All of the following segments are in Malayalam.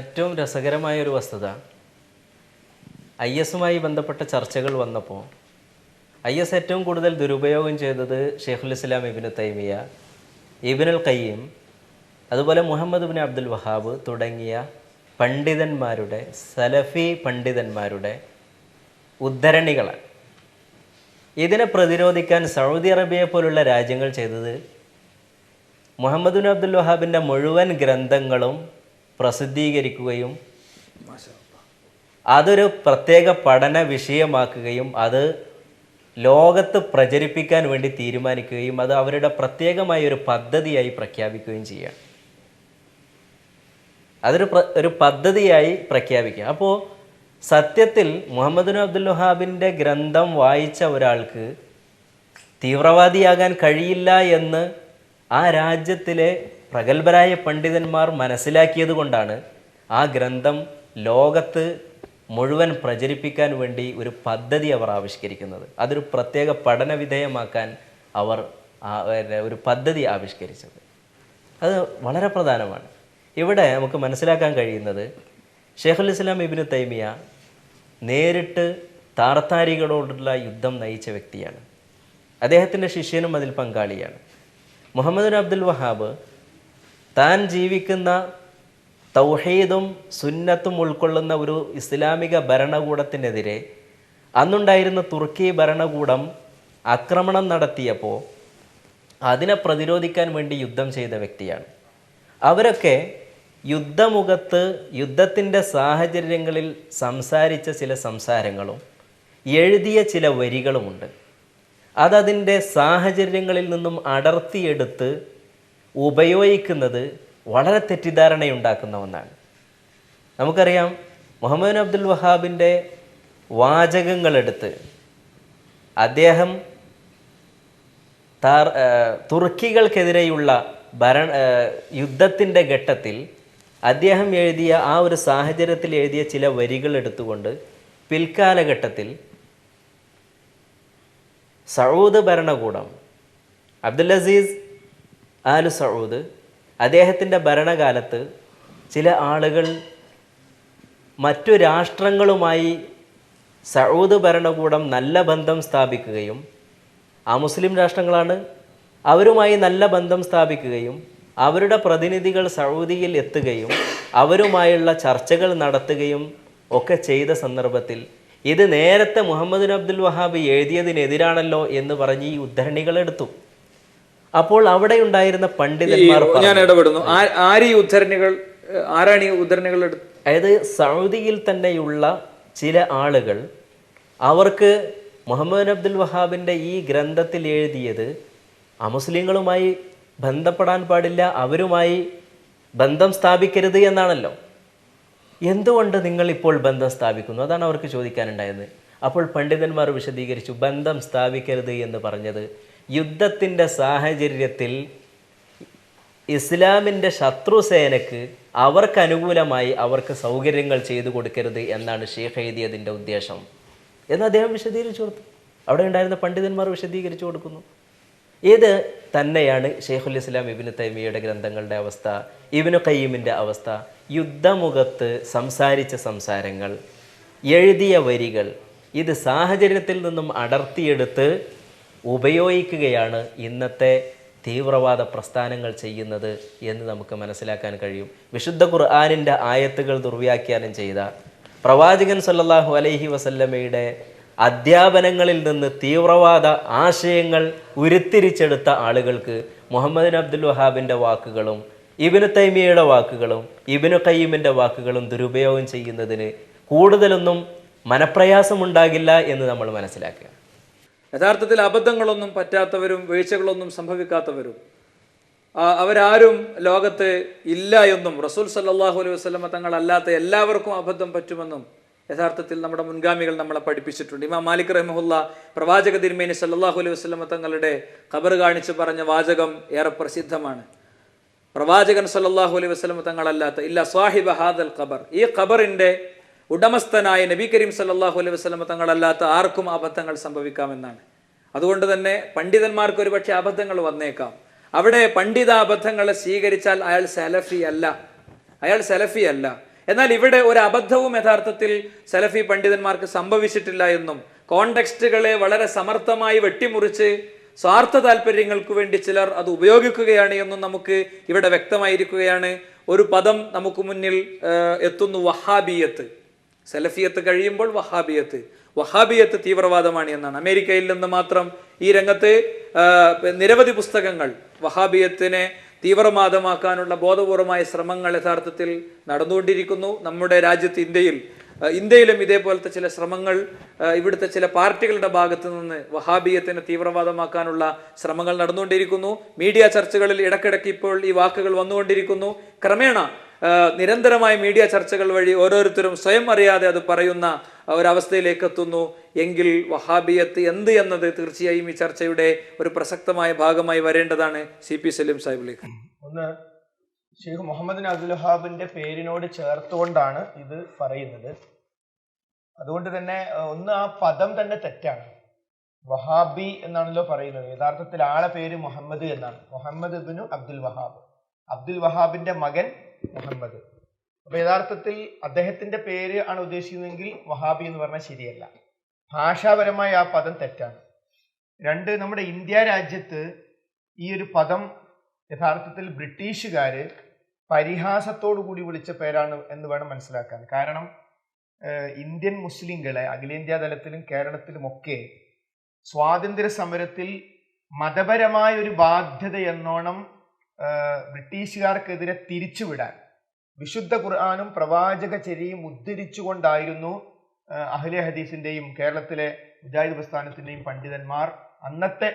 ഏറ്റവും രസകരമായ ഒരു വസ്തുത. ഐ എസുമായി ബന്ധപ്പെട്ട ചർച്ചകൾ വന്നപ്പോൾ ഐ എസ് ഏറ്റവും കൂടുതൽ ദുരുപയോഗം ചെയ്തത് ഷെയ്ഖുൽ ഇസ്ലാം ഇബിന് തൈമിയ ഇബിനുൽ കയ്യം അതുപോലെ മുഹമ്മദ് ബിൻ അബ്ദുൽ വഹാബ് തുടങ്ങിയ പണ്ഡിതന്മാരുടെ സലഫി പണ്ഡിതന്മാരുടെ ഉദ്ധരണികളാണ്. ഇതിനെ പ്രതിരോധിക്കാൻ സൗദി അറേബ്യയെ പോലുള്ള രാജ്യങ്ങൾ ചെയ്തത് മുഹമ്മദ് ബിൻ അബ്ദുൽ വഹാബിന്റെ മുഴുവൻ ഗ്രന്ഥങ്ങളും പ്രസിദ്ധീകരിക്കുകയും അതൊരു പ്രത്യേക പഠന വിഷയമാക്കുകയും അത് ലോകത്ത് പ്രചരിപ്പിക്കാൻ വേണ്ടി തീരുമാനിക്കുകയും അത് അവരുടെ പ്രത്യേകമായ ഒരു പദ്ധതിയായി പ്രഖ്യാപിക്കുകയും ചെയ്യുക അതൊരു ഒരു പദ്ധതിയായി പ്രഖ്യാപിക്കുക അപ്പോൾ സത്യത്തിൽ മുഹമ്മദ് അബ്ദുൽ വഹാബിന്റെ ഗ്രന്ഥം വായിച്ച ഒരാൾക്ക് തീവ്രവാദിയാകാൻ കഴിയില്ല എന്ന് ആ രാജ്യത്തിലെ പ്രഗത്ഭരായ പണ്ഡിതന്മാർ മനസ്സിലാക്കിയത് കൊണ്ടാണ് ആ ഗ്രന്ഥം ലോകത്ത് മുഴുവൻ പ്രചരിപ്പിക്കാൻ വേണ്ടി ഒരു പദ്ധതി അവർ ആവിഷ്കരിക്കുന്നത്. അതൊരു പ്രത്യേക പഠന വിധേയമാക്കാൻ അവർ ഒരു പദ്ധതി ആവിഷ്കരിച്ചത്. അത് വളരെ പ്രധാനമാണ്. ഇവിടെ നമുക്ക് മനസ്സിലാക്കാൻ കഴിയുന്നത് ഷെയ്ഖുൽ ഇസ്ലാം ഇബിന് തൈമിയ നേരിട്ട് താർത്താരികളോടുള്ള യുദ്ധം നയിച്ച വ്യക്തിയാണ്. അദ്ദേഹത്തിന്റെ ശിഷ്യനും അതിൽ പങ്കാളിയാണ്. മുഹമ്മദ് അബ്ദുൽ വഹാബ് താൻ ജീവിക്കുന്ന തൗഹീദും സുന്നത്തും ഉൾക്കൊള്ളുന്ന ഒരു ഇസ്ലാമിക ഭരണകൂടത്തിനെതിരെ അന്നുണ്ടായിരുന്ന തുർക്കി ഭരണകൂടം ആക്രമണം നടത്തിയപ്പോൾ അതിനെ പ്രതിരോധിക്കാൻ വേണ്ടി യുദ്ധം ചെയ്ത വ്യക്തിയാണ്. അവരൊക്കെ യുദ്ധമുഖത്ത് യുദ്ധത്തിന്റെ സാഹചര്യങ്ങളിൽ സംസാരിച്ച ചില സംസാരങ്ങളും എഴുതിയ ചില വരികളുമുണ്ട്. അതതിന്റെ സാഹചര്യങ്ങളിൽ നിന്നും അടർത്തിയെടുത്ത് ഉപയോഗിക്കുന്നത് വളരെ തെറ്റിദ്ധാരണയുണ്ടാക്കുന്ന ഒന്നാണ്. നമുക്കറിയാം മുഹമ്മദ് അബ്ദുൽ വഹാബിന്റെ വാചകങ്ങളെടുത്ത് അദ്ദേഹം താർ തുർക്കികൾക്കെതിരെയുള്ള ഭരണ യുദ്ധത്തിന്റെ ഘട്ടത്തിൽ അദ്ദേഹം എഴുതിയ ആ ഒരു സാഹചര്യത്തിൽ എഴുതിയ ചില വരികൾ എടുത്തുകൊണ്ട് പിൽക്കാലഘട്ടത്തിൽ സൗദ് ഭരണകൂടം അബ്ദുൽ അസീസ് ആലു സൗദ് അദ്ദേഹത്തിന്റെ ഭരണകാലത്ത് ചില ആളുകൾ മറ്റു രാഷ്ട്രങ്ങളുമായി സൗദ് ഭരണകൂടം നല്ല ബന്ധം സ്ഥാപിക്കുകയും ആ മുസ്ലിം രാഷ്ട്രങ്ങളാണ് അവരുമായി നല്ല ബന്ധം സ്ഥാപിക്കുകയും അവരുടെ പ്രതിനിധികൾ സൗദിയിൽ എത്തുകയും അവരുമായുള്ള ചർച്ചകൾ നടത്തുകയും ഒക്കെ ചെയ്ത സന്ദർഭത്തിൽ ഇത് നേരത്തെ മുഹമ്മദ് അബ്ദുൽ വഹാബ് എഴുതിയതിനെതിരാണല്ലോ എന്ന് പറഞ്ഞ് ഈ ഉദ്ധരണികൾ എടുത്തു അപ്പോൾ അവിടെ ഉണ്ടായിരുന്ന പണ്ഡിതന്മാർ ഞാൻ ഇടപെടുന്നു. ആര് ഉദ്ധരണികൾ ആരാണ് ഈ ഉദ്ധരണികൾ അതായത് സൗദിയിൽ തന്നെയുള്ള ചില ആളുകൾ അവർക്ക് മുഹമ്മദ് അബ്ദുൽ വഹാബിന്റെ ഈ ഗ്രന്ഥത്തിൽ എഴുതിയത് അമുസ്ലിങ്ങളുമായി ബന്ധപ്പെടാൻ പാടില്ല അവരുമായി ബന്ധം സ്ഥാപിക്കരുത് എന്നാണല്ലോ. എന്തുകൊണ്ട് നിങ്ങൾ ഇപ്പോൾ ബന്ധം സ്ഥാപിക്കുന്നു? അതാണ് അവർക്ക് ചോദിക്കാനുണ്ടായത്. അപ്പോൾ പണ്ഡിതന്മാർ വിശദീകരിച്ചു ബന്ധം സ്ഥാപിക്കരുത് എന്ന് പറഞ്ഞത് യുദ്ധത്തിന്റെ സാഹചര്യത്തിൽ ഇസ്ലാമിന്റെ ശത്രുസേനക്ക് അവർക്ക് അനുകൂലമായി അവർക്ക് സൗകര്യങ്ങൾ ചെയ്തു കൊടുക്കരുത് എന്നാണ് ഷെയ്ഖ് എഴുതിയതിന്റെ ഉദ്ദേശം. എന്ന് അദ്ദേഹം വിശദീകരിച്ചു കൊടുത്തു. അവിടെ ഉണ്ടായിരുന്ന പണ്ഡിതന്മാർ വിശദീകരിച്ചു കൊടുക്കുന്നു. ഇത് തന്നെയാണ് ഷെയ്ഖുൽ ഇസ്ലാം ഇബിന് തൈമിയുടെ ഗ്രന്ഥങ്ങളുടെ അവസ്ഥ ഇബിനു കയ്യീമിന്റെ അവസ്ഥ യുദ്ധമുഖത്ത് സംസാരിച്ച സംസാരങ്ങൾ എഴുതിയ വരികൾ. ഇത് സാഹചര്യത്തിൽ നിന്നും അടർത്തിയെടുത്ത് ഉപയോഗിക്കുകയാണ് ഇന്നത്തെ തീവ്രവാദ പ്രസ്ഥാനങ്ങൾ ചെയ്യുന്നത് എന്ന് നമുക്ക് മനസ്സിലാക്കാൻ കഴിയും. വിശുദ്ധ ഖുർആാനിന്റെ ആയത്തുകൾ ദുർവ്യാഖ്യാനം ചെയ്ത പ്രവാചകൻ സല്ലാഹു അലൈഹി വസല്ലമയുടെ അധ്യാപനങ്ങളിൽ നിന്ന് തീവ്രവാദ ആശയങ്ങൾ ഉരുത്തിരിച്ചെടുത്ത ആളുകൾക്ക് മുഹമ്മദ് അബ്ദുൽ വഹാബിന്റെ വാക്കുകളും ഇബിനു തൈമിയയുടെ വാക്കുകളും ഇബിനു കയ്യീമിന്റെ വാക്കുകളും ദുരുപയോഗം ചെയ്യുന്നതിന് കൂടുതലൊന്നും മനപ്രയാസമുണ്ടാകില്ല എന്ന് നമ്മൾ മനസ്സിലാക്കുക. യഥാർത്ഥത്തിൽ അബദ്ധങ്ങളൊന്നും പറ്റാത്തവരും വീഴ്ചകളൊന്നും സംഭവിക്കാത്തവരും. അവരാരും ലോകത്ത് ഇല്ല എന്നും റസൂൽ സല്ലാഹു അലൈഹി വസ്ലമ തങ്ങളല്ലാത്ത എല്ലാവർക്കും അബദ്ധം പറ്റുമെന്നും യഥാർത്ഥത്തിൽ നമ്മുടെ മുൻഗാമികൾ നമ്മളെ പഠിപ്പിച്ചിട്ടുണ്ട്. ഇമാം മാലിക് റഹ്മുല്ല പ്രവാചക തിരുമേനി സല്ലാഹു അലൈഹി വസ്ലമ തങ്ങളുടെ ഖബർ കാണിച്ച് പറഞ്ഞ വാചകം ഏറെ പ്രസിദ്ധമാണ്. പ്രവാചകൻ സല്ലാഹു അലൈഹി വസ്ലമ തങ്ങളല്ലാത്ത ഇല്ല സാഹിബ് ഹാദൽ ഖബർ. ഈ ഖബറിന്റെ ഉടമസ്ഥനായ നബി കരീം സല്ലാഹു അലൈഹി വസ്ലമ തങ്ങളല്ലാത്ത ആർക്കും അബദ്ധങ്ങൾ സംഭവിക്കാമെന്നാണ്. അതുകൊണ്ട് തന്നെ പണ്ഡിതന്മാർക്ക് ഒരുപക്ഷെ അബദ്ധങ്ങൾ വന്നേക്കാം. അവിടെ പണ്ഡിത അബദ്ധങ്ങളെ സ്വീകരിച്ചാൽ അയാൾ സലഫി അല്ല. അയാൾ സലഫി അല്ല. എന്നാൽ ഇവിടെ ഒരു അബദ്ധവും യഥാർത്ഥത്തിൽ സലഫി പണ്ഡിതന്മാർക്ക് സംഭവിച്ചിട്ടില്ല എന്നും കോണ്ടക്സ്റ്റുകളെ വളരെ സമർത്ഥമായി വെട്ടിമുറിച്ച് സ്വാർത്ഥ താല്പര്യങ്ങൾക്ക് വേണ്ടി ചിലർ അത് ഉപയോഗിക്കുകയാണ് എന്നും നമുക്ക് ഇവിടെ വ്യക്തമായിരിക്കുകയാണ്. ഒരു പദം നമുക്ക് മുന്നിൽ എത്തുന്നു വഹാബിയത്ത്. സലഫിയത്ത് കഴിയുമ്പോൾ വഹാബിയത്ത്. വഹാബിയത്ത് തീവ്രവാദമാണ് എന്നാണ്. അമേരിക്കയിൽ നിന്ന് മാത്രം ഈ രംഗത്ത് നിരവധി പുസ്തകങ്ങൾ വഹാബിയത്തിനെ തീവ്രവാദമാക്കാനുള്ള ബോധപൂർവമായ ശ്രമങ്ങൾ യഥാർത്ഥത്തിൽ നടന്നുകൊണ്ടിരിക്കുന്നു. നമ്മുടെ രാജ്യത്ത് ഇന്ത്യയിൽ ഇന്ത്യയിലും ഇതേപോലത്തെ ചില ശ്രമങ്ങൾ ഇവിടുത്തെ ചില പാർട്ടികളുടെ ഭാഗത്ത് നിന്ന് വഹാബിയത്തിനെ തീവ്രവാദമാക്കാനുള്ള ശ്രമങ്ങൾ നടന്നുകൊണ്ടിരിക്കുന്നു. മീഡിയ ചർച്ചകളിൽ ഇടക്കിടക്ക് ഇപ്പോൾ ഈ വാക്കുകൾ വന്നുകൊണ്ടിരിക്കുന്നു. ക്രമേണ നിരന്തരമായ മീഡിയ ചർച്ചകൾ വഴി ഓരോരുത്തരും സ്വയം അറിയാതെ അത് പറയുന്ന ഒരവസ്ഥയിലേക്ക് എത്തുന്നു. എങ്കിൽ വഹാബിയത്ത് എന്ത് എന്നത് തീർച്ചയായും ഈ ചർച്ചയുടെ ഒരു പ്രസക്തമായ ഭാഗമായി വരേണ്ടതാണ്. സി പി സലീം സാഹിബിലേക്ക് ഒന്ന് ഷെയ്ഖ് മുഹമ്മദ് അബ്ദുൽ വഹാബിന്റെ പേരിനോട് ചേർത്തുകൊണ്ടാണ് ഇത് പറയുന്നത്. അതുകൊണ്ട് തന്നെ ഒന്ന് ആ പദം തന്നെ തെറ്റാണ്. വഹാബി എന്നാണല്ലോ പറയുന്നത്. യഥാർത്ഥത്തിൽ ആളെ പേര് മുഹമ്മദ് എന്നാണ്. മുഹമ്മദ് ഇബിനു അബ്ദുൽ വഹാബ്. അബ്ദുൽ വഹാബിന്റെ മകൻ മുഹമ്മദ്. അപ്പൊ യഥാർത്ഥത്തിൽ അദ്ദേഹത്തിന്റെ പേര് ആണ് ഉദ്ദേശിക്കുന്നതെങ്കിൽ വഹാബി എന്ന് പറഞ്ഞാൽ ശരിയല്ല. ഭാഷാപരമായ ആ പദം തെറ്റാണ്. രണ്ട് നമ്മുടെ ഇന്ത്യ രാജ്യത്ത് ഈ ഒരു പദം യഥാർത്ഥത്തിൽ ബ്രിട്ടീഷുകാര് പരിഹാസത്തോടു കൂടി വിളിച്ച പേരാണ് എന്ന് വേണം മനസ്സിലാക്കാൻ. കാരണം ഇന്ത്യൻ മുസ്ലിങ്ങളെ അഖിലേന്ത്യാ തലത്തിലും കേരളത്തിലുമൊക്കെ സ്വാതന്ത്ര്യ സമരത്തിൽ മതപരമായ ഒരു ബാധ്യത എന്നോണം ബ്രിട്ടീഷുകാർക്കെതിരെ തിരിച്ചുവിടാൻ. വിശുദ്ധ ഖുർആാനും പ്രവാചക ചരിയും ഉദ്ധരിച്ചുകൊണ്ടായിരുന്നു അഹ്ലെ ഹദീസിന്റെയും കേരളത്തിലെ മുജാഹിദ് പ്രസ്ഥാനത്തിന്റെയും പണ്ഡിതന്മാർ അന്നത്തെ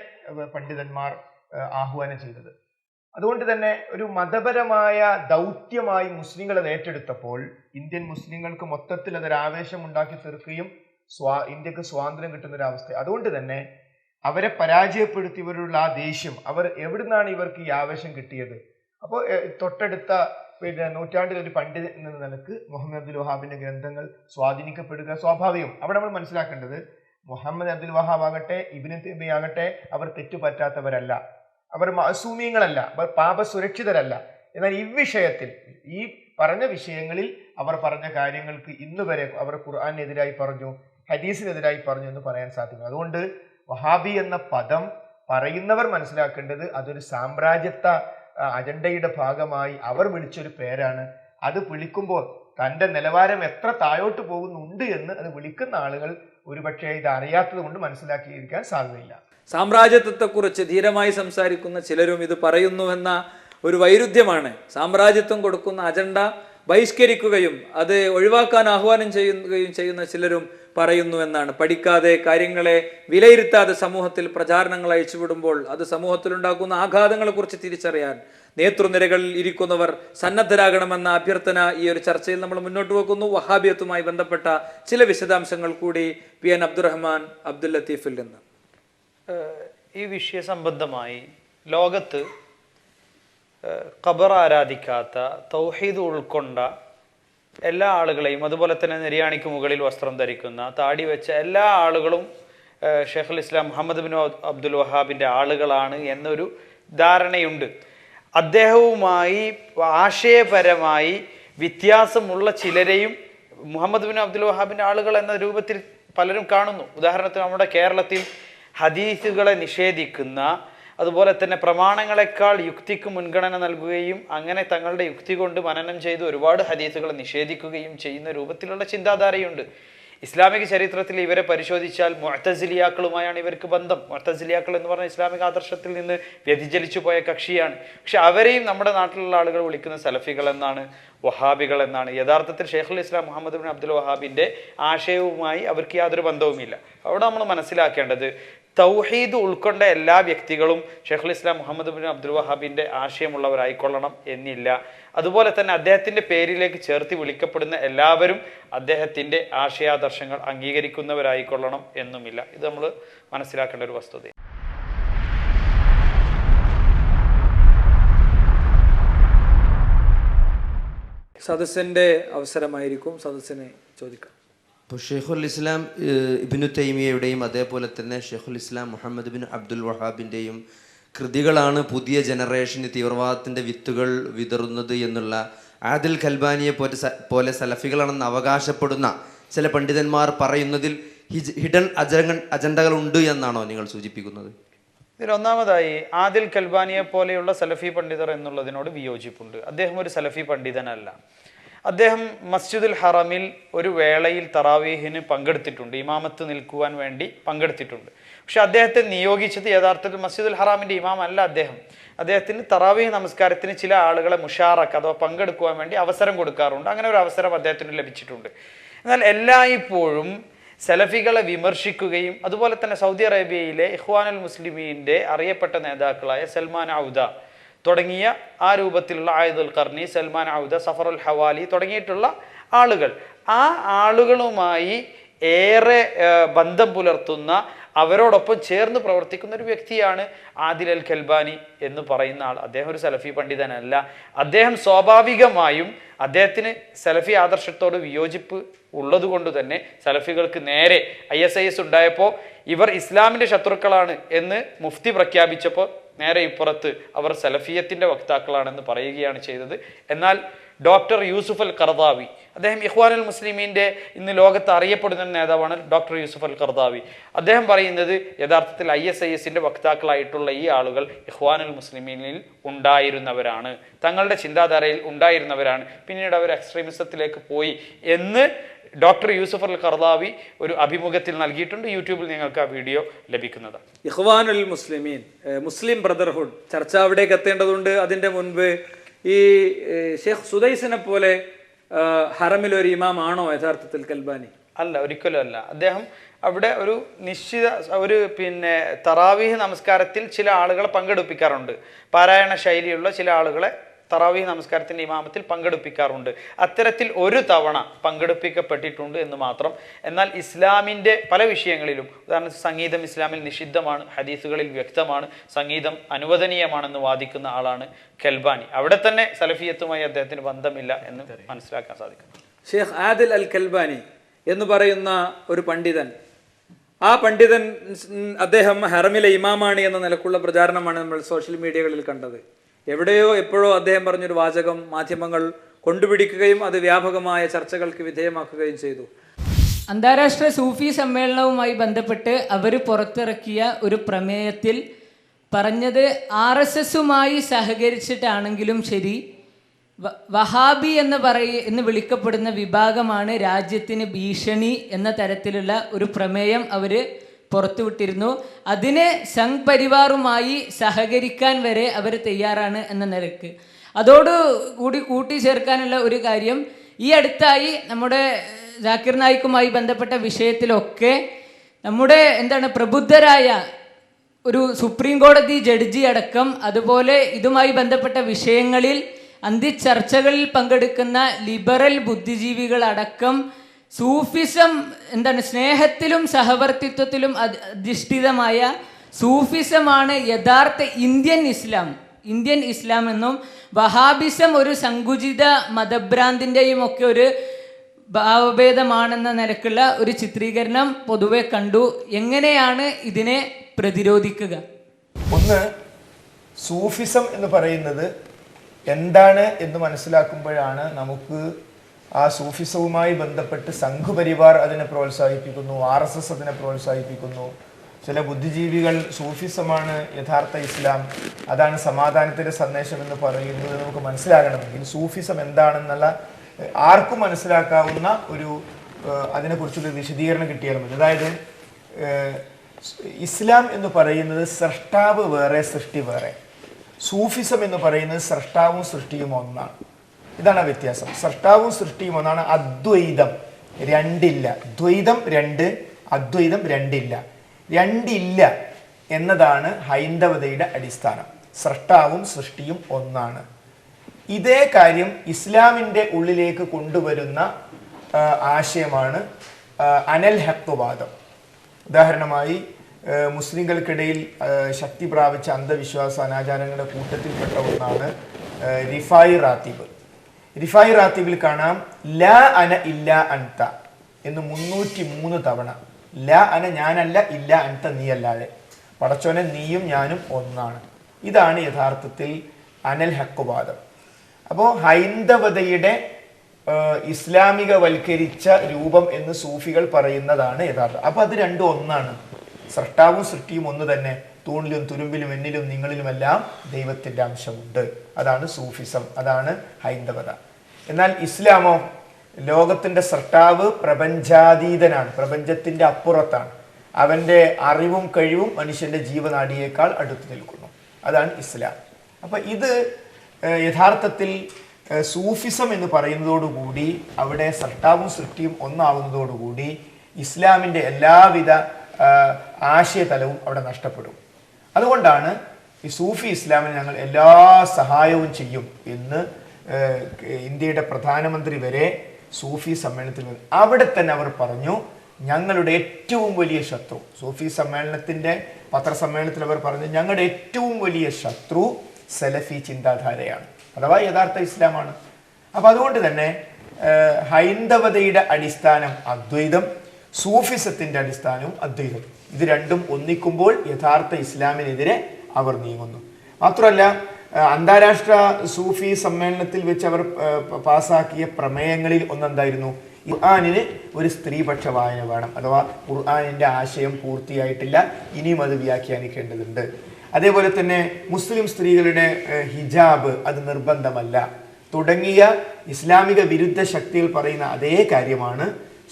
പണ്ഡിതന്മാർ ആഹ്വാനം ചെയ്തത്. അതുകൊണ്ട് തന്നെ ഒരു മതപരമായ ദൗത്യമായി മുസ്ലിങ്ങളെ അത് ഏറ്റെടുത്തപ്പോൾ ഇന്ത്യൻ മുസ്ലിങ്ങൾക്ക് മൊത്തത്തിൽ അതൊരു ആവേശം ഉണ്ടാക്കി തീർക്കുകയും സ്വാ ഇന്ത്യയ്ക്ക് സ്വാതന്ത്ര്യം കിട്ടുന്ന ഒരു അവസ്ഥ അതുകൊണ്ട് തന്നെ അവരെ പരാജയപ്പെടുത്തിയവരുള്ള ആ ദേഷ്യം അവർ എവിടുന്നാണ് ഇവർക്ക് ഈ ആവേശം കിട്ടിയത്? അപ്പോൾ തൊട്ടടുത്ത പിന്നെ നൂറ്റാണ്ടിൽ ഒരു പണ്ഡിതൻ എന്ന നിലയ്ക്ക് മുഹമ്മദ് അബ്ദുൽ വഹാബിന്റെ ഗ്രന്ഥങ്ങൾ സ്വാധീനിക്കപ്പെടുക സ്വാഭാവികം. അവിടെ നമ്മൾ മനസ്സിലാക്കേണ്ടത് മുഹമ്മദ് അബ്ദുൽ വഹാബ് ആകട്ടെ ഇബിന് തിബി ആകട്ടെ അവർ തെറ്റുപറ്റാത്തവരല്ല. അവർ മാസൂമിയങ്ങളല്ല അവർ പാപസുരക്ഷിതരല്ല. എന്നാൽ ഈ വിഷയത്തിൽ ഈ പറഞ്ഞ വിഷയങ്ങളിൽ അവർ പറഞ്ഞ കാര്യങ്ങൾക്ക് ഇന്നുവരെ അവർ ഖുർആാനെതിരായി പറഞ്ഞു ഹദീസിനെതിരായി പറഞ്ഞു എന്ന് പറയാൻ സാധിക്കും. അതുകൊണ്ട് വഹാബി എന്ന പദം പറയുന്നവർ മനസ്സിലാക്കേണ്ടത് അതൊരു സാമ്രാജ്യത്വ അജണ്ടയുടെ ഭാഗമായി അവർ വിളിച്ചൊരു പേരാണ്. അത് വിളിക്കുമ്പോൾ തന്റെ നിലവാരം എത്ര താഴോട്ട് പോകുന്നുണ്ട് എന്ന് അത് വിളിക്കുന്ന ആളുകൾ ഒരുപക്ഷെ ഇത് അറിയാത്തത് കൊണ്ട് മനസ്സിലാക്കിയിരിക്കാൻ സാധ്യതയില്ല. സാമ്രാജ്യത്വത്തെക്കുറിച്ച് ധീരമായി സംസാരിക്കുന്ന ചിലരും ഇത് പറയുന്നുവെന്ന ഒരു വൈരുദ്ധ്യമാണ്. സാമ്രാജ്യത്വം കൊടുക്കുന്ന അജണ്ട ബഹിഷ്കരിക്കുകയും അത് ഒഴിവാക്കാൻ ആഹ്വാനം ചെയ്യുകയും ചെയ്യുന്ന ചിലരും പറയുന്നു എന്നാണ്. പഠിക്കാതെ കാര്യങ്ങളെ വിലയിരുത്താതെ സമൂഹത്തിൽ പ്രചാരണങ്ങൾ അയച്ചുവിടുമ്പോൾ അത് സമൂഹത്തിലുണ്ടാക്കുന്ന ആഘാതങ്ങളെക്കുറിച്ച് തിരിച്ചറിയാൻ നേതൃനിരകളിൽ ഇരിക്കുന്നവർ സന്നദ്ധരാകണമെന്ന അഭ്യർത്ഥന ഈ ഒരു ചർച്ചയിൽ നമ്മൾ മുന്നോട്ട് വെക്കുന്നു. വഹാബിയത്തുമായി ബന്ധപ്പെട്ട ചില വിശദാംശങ്ങൾ കൂടി പി എൻ അബ്ദുറഹ്മാൻ അബ്ദുൽ ലത്തീഫിൽ നിന്ന്. ഈ വിഷയ സംബന്ധമായി ലോകത്ത് ഖബർ ആരാധിക്കാത്ത തൗഹീദ് ഉൾക്കൊണ്ട എല്ലാ ആളുകളെയും അതുപോലെ തന്നെ നിര്യാണിക്ക് മുകളിൽ വസ്ത്രം ധരിക്കുന്ന താടി വെച്ച എല്ലാ ആളുകളും ഏഹ് Sheikhul Islam Muhammad bin Abdul വഹാബിന്റെ ആളുകളാണ് എന്നൊരു ധാരണയുണ്ട്. അദ്ദേഹവുമായി ആശയപരമായി വ്യത്യാസമുള്ള ചിലരെയും മുഹമ്മദ് ബിൻ അബ്ദുൽ വഹാബിന്റെ ആളുകൾ എന്ന രൂപത്തിൽ പലരും കാണുന്നു. ഉദാഹരണത്തിന് നമ്മുടെ കേരളത്തിൽ ഹദീസുകളെ നിഷേധിക്കുന്ന അതുപോലെ തന്നെ പ്രമാണങ്ങളെക്കാൾ യുക്തിക്ക് മുൻഗണന നൽകുകയും അങ്ങനെ തങ്ങളുടെ യുക്തി കൊണ്ട് മനനം ചെയ്ത് ഒരുപാട് ഹദീസുകളെ നിഷേധിക്കുകയും ചെയ്യുന്ന രൂപത്തിലുള്ള ചിന്താധാരയുണ്ട്. ഇസ്ലാമിക ചരിത്രത്തിൽ ഇവരെ പരിശോധിച്ചാൽ മുഅത്തസിലിയാക്കളുമായാണ് ഇവർക്ക് ബന്ധം. മുഅത്തസിലിയാക്കൾ എന്ന് പറഞ്ഞ ഇസ്ലാമിക ആദർശത്തിൽ നിന്ന് വ്യതിചലിച്ചു പോയ കക്ഷിയാണ്. പക്ഷെ അവരെയും നമ്മുടെ നാട്ടിലുള്ള ആളുകൾ വിളിക്കുന്ന സലഫികൾ എന്നാണ് വഹാബികൾ എന്നാണ്. യഥാർത്ഥത്തിൽ Sheikhul Islam Muhammad bin Abdul വഹാബിന്റെ ആശയവുമായി അവർക്ക് യാതൊരു ബന്ധവുമില്ല. അവിടെ നമ്മൾ മനസ്സിലാക്കേണ്ടത് തൗഹീദ് ഉൾക്കൊണ്ട എല്ലാ വ്യക്തികളും Sheikhul Islam Muhammad bin Abdul വഹാബിന്റെ ആശയമുള്ളവരായിക്കൊള്ളണം എന്നില്ല. അതുപോലെ തന്നെ അദ്ദേഹത്തിന്റെ പേരിലേക്ക് ചേർത്ത് വിളിക്കപ്പെടുന്ന എല്ലാവരും അദ്ദേഹത്തിന്റെ ആശയാദർശങ്ങൾ അംഗീകരിക്കുന്നവരായിക്കൊള്ളണം എന്നുമില്ല. ഇത് നമ്മൾ മനസ്സിലാക്കേണ്ട ഒരു വസ്തുത സദസ്സിന്റെ അവസരമായിരിക്കും സദസ്സിനെ ചോദിക്കാം. ഇപ്പോൾ ഷെയ്ഖുൽ ഇസ്ലാം ഇബിനു തൈമിയയുടെയും അതേപോലെ തന്നെ ഷെയ്ഖുൽ ഇസ്ലാം മുഹമ്മദ് ബിൻ അബ്ദുൽ വഹാബിന്റെയും കൃതികളാണ് പുതിയ ജനറേഷന് തീവ്രവാദത്തിന്റെ വിത്തുകൾ വിതറുന്നത് എന്നുള്ള. ആദിൽ ഖൽബാനിയെ പോലെ പോലെ സലഫികളാണെന്ന് അവകാശപ്പെടുന്ന ചില പണ്ഡിതന്മാർ പറയുന്നതിൽ ഹിജ് ഹിഡൻ അജണ്ടകൾ ഉണ്ട് എന്നാണോ നിങ്ങൾ സൂചിപ്പിക്കുന്നത്? ഇതിൽ ഒന്നാമതായി ആദിൽ കൽബാനിയെ പോലെയുള്ള സലഫി പണ്ഡിതർ എന്നുള്ളതിനോട് വിയോജിപ്പുണ്ട്. അദ്ദേഹം ഒരു സലഫി പണ്ഡിതനല്ല. അദ്ദേഹം മസ്ജിദുൽ ഹറമിൽ ഒരു വേളയിൽ തറാവീഹിന് പങ്കെടുത്തിട്ടുണ്ട് ഇമാമത്ത് നിൽക്കുവാൻ വേണ്ടി പങ്കെടുത്തിട്ടുണ്ട്. പക്ഷെ അദ്ദേഹത്തെ നിയോഗിച്ചത് യഥാർത്ഥത്തിൽ മസ്ജിദുൽ ഹറാമിന്റെ ഇമാമല്ല അദ്ദേഹം. അദ്ദേഹത്തിന് തറാവീഹ് നമസ്കാരത്തിന് ചില ആളുകളെ മുഷാറക്ക് അഥവാ പങ്കെടുക്കുവാൻ വേണ്ടി അവസരം കൊടുക്കാറുണ്ട്. അങ്ങനെ ഒരു അവസരം അദ്ദേഹത്തിന് ലഭിച്ചിട്ടുണ്ട്. എന്നാൽ എല്ലായ്പ്പോഴും സെലഫികളെ വിമർശിക്കുകയും അതുപോലെ തന്നെ സൗദി അറേബ്യയിലെ ഇഖ്വാനുൽ മുസ്ലിമീന്റെ അറിയപ്പെട്ട നേതാക്കളായ സൽമാൻ ഔദ തുടങ്ങിയ ആ രൂപത്തിലുള്ള ആയുദുൽ കർണി സൽമാൻ ഔദ സഫറുൽ ഹവാലി തുടങ്ങിയിട്ടുള്ള ആളുകൾ. ആ ആളുകളുമായി ഏറെ ബന്ധം പുലർത്തുന്ന അവരോടൊപ്പം ചേർന്ന് പ്രവർത്തിക്കുന്ന ഒരു വ്യക്തിയാണ് ആദിൽ അൽ ഖൽബാനി എന്ന് പറയുന്ന ആൾ. അദ്ദേഹം ഒരു സലഫി പണ്ഡിതനല്ല. അദ്ദേഹം സ്വാഭാവികമായും അദ്ദേഹത്തിന് സലഫി ആദർശത്തോട് വിയോജിപ്പ് ഉള്ളതുകൊണ്ട് തന്നെ സലഫികൾക്ക് നേരെ ഐ എസ് ഐ എസ് ഉണ്ടായപ്പോൾ ഇവർ ഇസ്ലാമിന്റെ ശത്രുക്കളാണ് എന്ന് മുഫ്തി പ്രഖ്യാപിച്ചപ്പോൾ നേരെ ഇപ്പുറത്ത് അവർ സലഫിയത്തിന്റെ വക്താക്കളാണെന്ന് പറയുകയാണ് ചെയ്തത്. എന്നാൽ ഡോക്ടർ യൂസുഫ് അൽ കർദാവി അദ്ദേഹം ഇഖ്വാനുൽ മുസ്ലിമീന്റെ ഇന്ന് ലോകത്ത് അറിയപ്പെടുന്ന നേതാവാണ് ഡോക്ടർ യൂസുഫ് അൽ കർദാവി അദ്ദേഹം പറയുന്നത് യഥാർത്ഥത്തിൽ ഐ എസ് ഐ എസിന്റെ വക്താക്കളായിട്ടുള്ള ഈ ആളുകൾ ഇഖ്വാനുൽ മുസ്ലിമീനിൽ ഉണ്ടായിരുന്നവരാണ്. തങ്ങളുടെ ചിന്താധാരയിൽ ഉണ്ടായിരുന്നവരാണ്. പിന്നീട് അവർ എക്സ്ട്രീമിസത്തിലേക്ക് പോയി എന്ന് ഡോക്ടർ യൂസഫ് അൽ കർദാവി ഒരു അഭിമുഖത്തിൽ നൽകിയിട്ടുണ്ട്. യൂട്യൂബിൽ നിങ്ങൾക്ക് ആ വീഡിയോ ലഭിക്കുന്നത് ഇഖ്വാനുൽ മുസ്ലിമീൻ മുസ്ലിം ബ്രദർഹുഡ് ചർച്ച അവിടേക്ക് എത്തേണ്ടതുണ്ട്. അതിന്റെ മുൻപ് ഈ ഷെയ്ഖ് സുദൈസിനെ പോലെ ഹറമിൽ ഒരു ഇമാം ആണോ യഥാർത്ഥത്തിൽ കൽബാനി? അല്ല ഒരിക്കലും അല്ല. അദ്ദേഹം അവിടെ ഒരു നിശ്ചിത ഒരു പിന്നെ തറാവീഹ് നമസ്കാരത്തിൽ ചില ആളുകളെ പങ്കെടുപ്പിക്കാറുണ്ട്. പാരായണ ശൈലിയുള്ള ചില ആളുകളെ തറാവീഹ് നമസ്കാരത്തിന്റെ ഇമാമത്തിൽ പങ്കെടുപ്പിക്കാറുണ്ട്. അത്തരത്തിൽ ഒരു തവണ പങ്കെടുപ്പിക്കപ്പെട്ടിട്ടുണ്ട് എന്ന് മാത്രം. എന്നാൽ ഇസ്ലാമിന്റെ പല വിഷയങ്ങളിലും ഉദാഹരണത്തിന് സംഗീതം ഇസ്ലാമിൽ നിഷിദ്ധമാണ് ഹദീസുകളിൽ വ്യക്തമാണ് സംഗീതം അനുവദനീയമാണെന്ന് വാദിക്കുന്ന ആളാണ് കെൽബാനി. അവിടെ തന്നെ സലഫിയത്തുമായി അദ്ദേഹത്തിന് ബന്ധമില്ല എന്ന് മനസ്സിലാക്കാൻ സാധിക്കും. ഷെയ്ഖ് ആദിൽ അൽ കൽബാനി എന്ന് പറയുന്ന ഒരു പണ്ഡിതൻ. ആ പണ്ഡിതൻ അദ്ദേഹം ഹറമിലെ ഇമാമാണ് എന്ന നിലക്കുള്ള പ്രചാരണമാണ് നമ്മൾ സോഷ്യൽ മീഡിയകളിൽ കണ്ടത്. എവിടെയോ എപ്പോഴോ അദ്ദേഹം പറഞ്ഞൊരു വാചകം മാധ്യമങ്ങൾ കൊണ്ടുപിടിക്കുകയും അത് വ്യാപകമായ ചർച്ചകൾക്ക് വിധേയമാക്കുകയും ചെയ്തു. അന്താരാഷ്ട്ര സൂഫി സമ്മേളനവുമായി ബന്ധപ്പെട്ട് അവർ പുറത്തിറക്കിയ ഒരു പ്രമേയത്തിൽ പറഞ്ഞത് ആർ എസ് എസുമായി സഹകരിച്ചിട്ടാണെങ്കിലും ശരി വഹാബി എന്ന് പറയ എന്ന് വിളിക്കപ്പെടുന്ന വിഭാഗമാണ് രാജ്യത്തിന് ഭീഷണി എന്ന തരത്തിലുള്ള ഒരു പ്രമേയം അവർ പുറത്തുവിട്ടിരുന്നു അതിനെ സംഘ് പരിവാറുമായി സഹകരിക്കാൻ വരെ അവർ തയ്യാറാണ് എന്ന നിലയ്ക്ക്. അതോട് കൂടി കൂട്ടിച്ചേർക്കാനുള്ള ഒരു കാര്യം ഈ അടുത്തായി നമ്മുടെ ജാക്കിർ നായിക്കുമായി ബന്ധപ്പെട്ട വിഷയത്തിലൊക്കെ നമ്മുടെ എന്താണ് പ്രബുദ്ധരായ ഒരു സുപ്രീം കോടതി ജഡ്ജി അടക്കം അതുപോലെ ഇതുമായി ബന്ധപ്പെട്ട വിഷയങ്ങളിൽ അന്തിച്ചർച്ചകളിൽ പങ്കെടുക്കുന്ന ലിബറൽ ബുദ്ധിജീവികൾ അടക്കം സൂഫിസം എന്താണ് സ്നേഹത്തിലും സഹവർത്തിത്വത്തിലും അധ- അധിഷ്ഠിതമായ സൂഫിസമാണ് യഥാർത്ഥ ഇന്ത്യൻ ഇസ്ലാം. ഇന്ത്യൻ ഇസ്ലാം എന്നും വഹാബിസം ഒരു സങ്കുചിത മതഭ്രാന്തിന്റെയും ഒക്കെ ഒരു ഭാവഭേദമാണെന്ന നിലക്കുള്ള ഒരു ചിത്രീകരണം പൊതുവെ കണ്ടു. എങ്ങനെയാണ് ഇതിനെ പ്രതിരോധിക്കുക? ഒന്ന് സൂഫിസം എന്ന് പറയുന്നത് എന്താണ് എന്ന് മനസ്സിലാക്കുമ്പോഴാണ് നമുക്ക് ആ സൂഫിസവുമായി ബന്ധപ്പെട്ട് സംഘപരിവാർ അതിനെ പ്രോത്സാഹിപ്പിക്കുന്നു ആർ എസ് എസ് അതിനെ പ്രോത്സാഹിപ്പിക്കുന്നു. ചില ബുദ്ധിജീവികൾ സൂഫിസമാണ് യഥാർത്ഥ ഇസ്ലാം. അതാണ് സമാധാനത്തിന്റെ സന്ദേശം എന്ന് പറയുന്നത് നമുക്ക് മനസ്സിലാകണമെങ്കിൽ സൂഫിസം എന്താണെന്നുള്ള ആർക്കും മനസ്സിലാക്കാവുന്ന ഒരു അതിനെക്കുറിച്ചൊരു വിശദീകരണം കിട്ടിയാൽ മതി. അതായത് ഇസ്ലാം എന്ന് പറയുന്നത് സൃഷ്ടാവ് വേറെ സൃഷ്ടി വേറെ. സൂഫിസം എന്ന് പറയുന്നത് സൃഷ്ടാവും സൃഷ്ടിയും ഒന്നാണ്. ഇതാണ് ആ വ്യത്യാസം. സൃഷ്ടാവും സൃഷ്ടിയും ഒന്നാണ് അദ്വൈതം. രണ്ടില്ല. ദ്വൈതം രണ്ട് അദ്വൈതം രണ്ടില്ല. രണ്ടില്ല എന്നതാണ് ഹൈന്ദവതയുടെ അടിസ്ഥാനം. സൃഷ്ടാവും സൃഷ്ടിയും ഒന്നാണ്. ഇതേ കാര്യം ഇസ്ലാമിന്റെ ഉള്ളിലേക്ക് കൊണ്ടുവരുന്ന ആശയമാണ് അനൽ ഹത്വവാദം ഉദാഹരണമായി മുസ്ലിങ്ങൾക്കിടയിൽ ശക്തി പ്രാപിച്ച അന്ധവിശ്വാസ അനാചാരങ്ങളുടെ കൂട്ടത്തിൽപ്പെട്ട ഒന്നാണ് റിഫായി റാത്തീബ്. റിഫായി റാത്തിബിൽ കാണാം ല അന ഇല്ല അൻത എന്ന് മുന്നൂറ്റി മൂന്ന് തവണ. ല അന ഞാനല്ല ഇല്ല അൻത നീ അല്ലാതെ പടച്ചോനെ നീയും ഞാനും ഒന്നാണ്. ഇതാണ് യഥാർത്ഥത്തിൽ അനൽ ഹക്കുവാദം. അപ്പോൾ ഹൈന്ദവതയുടെ ഇസ്ലാമികവൽക്കരിച്ച രൂപം എന്ന് സൂഫികൾ പറയുന്നതാണ് യഥാർത്ഥം. അപ്പൊ അത് രണ്ടും ഒന്നാണ്. സൃഷ്ടാവും സൃഷ്ടിയും ഒന്ന് തന്നെ. തൂണിലും തുരുമ്പിലും എന്നിലും നിങ്ങളിലുമെല്ലാം ദൈവത്തിന്റെ അംശമുണ്ട്. അതാണ് സൂഫിസം. അതാണ് ഹൈന്ദവത. എന്നാൽ ഇസ്ലാമോ ലോകത്തിന്റെ സർട്ടാവ് പ്രപഞ്ചാതീതനാണ്. പ്രപഞ്ചത്തിന്റെ അപ്പുറത്താണ്. അവന്റെ അറിവും കഴിവും മനുഷ്യന്റെ ജീവനാടിയേക്കാൾ അടുത്ത് നിൽക്കുന്നു. അതാണ് ഇസ്ലാം. അപ്പോൾ ഇത് യഥാർത്ഥത്തിൽ സൂഫിസം എന്ന് പറയുന്നതോടുകൂടി അവിടെ സർട്ടാവും സൃഷ്ടിയും ഒന്നാവുന്നതോടുകൂടി ഇസ്ലാമിന്റെ എല്ലാവിധ ആശയതലവും അവിടെ നഷ്ടപ്പെടും. അതുകൊണ്ടാണ് ഈ സൂഫി ഇസ്ലാമിന് ഞങ്ങൾ എല്ലാ സഹായവും ചെയ്യും എന്ന് ഇന്ത്യയുടെ പ്രധാനമന്ത്രി വരെ സൂഫി സമ്മേളനത്തിൽ. അവിടെ തന്നെ അവർ പറഞ്ഞു ഞങ്ങളുടെ ഏറ്റവും വലിയ ശത്രു സൂഫി സമ്മേളനത്തിന്റെ പത്രസമ്മേളനത്തിൽ അവർ പറഞ്ഞു ഞങ്ങളുടെ ഏറ്റവും വലിയ ശത്രു സെലഫി ചിന്താധാരയാണ് അഥവാ യഥാർത്ഥ ഇസ്ലാമാണ് അപ്പൊ അതുകൊണ്ട് തന്നെ ഹൈന്ദവതയുടെ അടിസ്ഥാനം അദ്വൈതം സൂഫിസത്തിന്റെ അടിസ്ഥാനവും അദ്വൈതം ഇത് രണ്ടും ഒന്നിക്കുമ്പോൾ യഥാർത്ഥ ഇസ്ലാമിനെതിരെ അവർ നീങ്ങുന്നു. മാത്രമല്ല അന്താരാഷ്ട്ര സൂഫി സമ്മേളനത്തിൽ വെച്ച് അവർ പാസാക്കിയ പ്രമേയങ്ങളിൽ ഒന്നെന്തായിരുന്നു? ഖുർആാനിന് ഒരു സ്ത്രീപക്ഷ വായന വേണം അഥവാ ഖുർആാനിന്റെ ആശയം പൂർത്തിയായിട്ടില്ല ഇനിയും അത് വ്യാഖ്യാനിക്കേണ്ടതുണ്ട്. അതേപോലെ തന്നെ മുസ്ലിം സ്ത്രീകളുടെ ഹിജാബ് അത് നിർബന്ധമല്ല. തുടങ്ങിയ ഇസ്ലാമിക വിരുദ്ധ ശക്തികൾ പറയുന്ന അതേ കാര്യമാണ്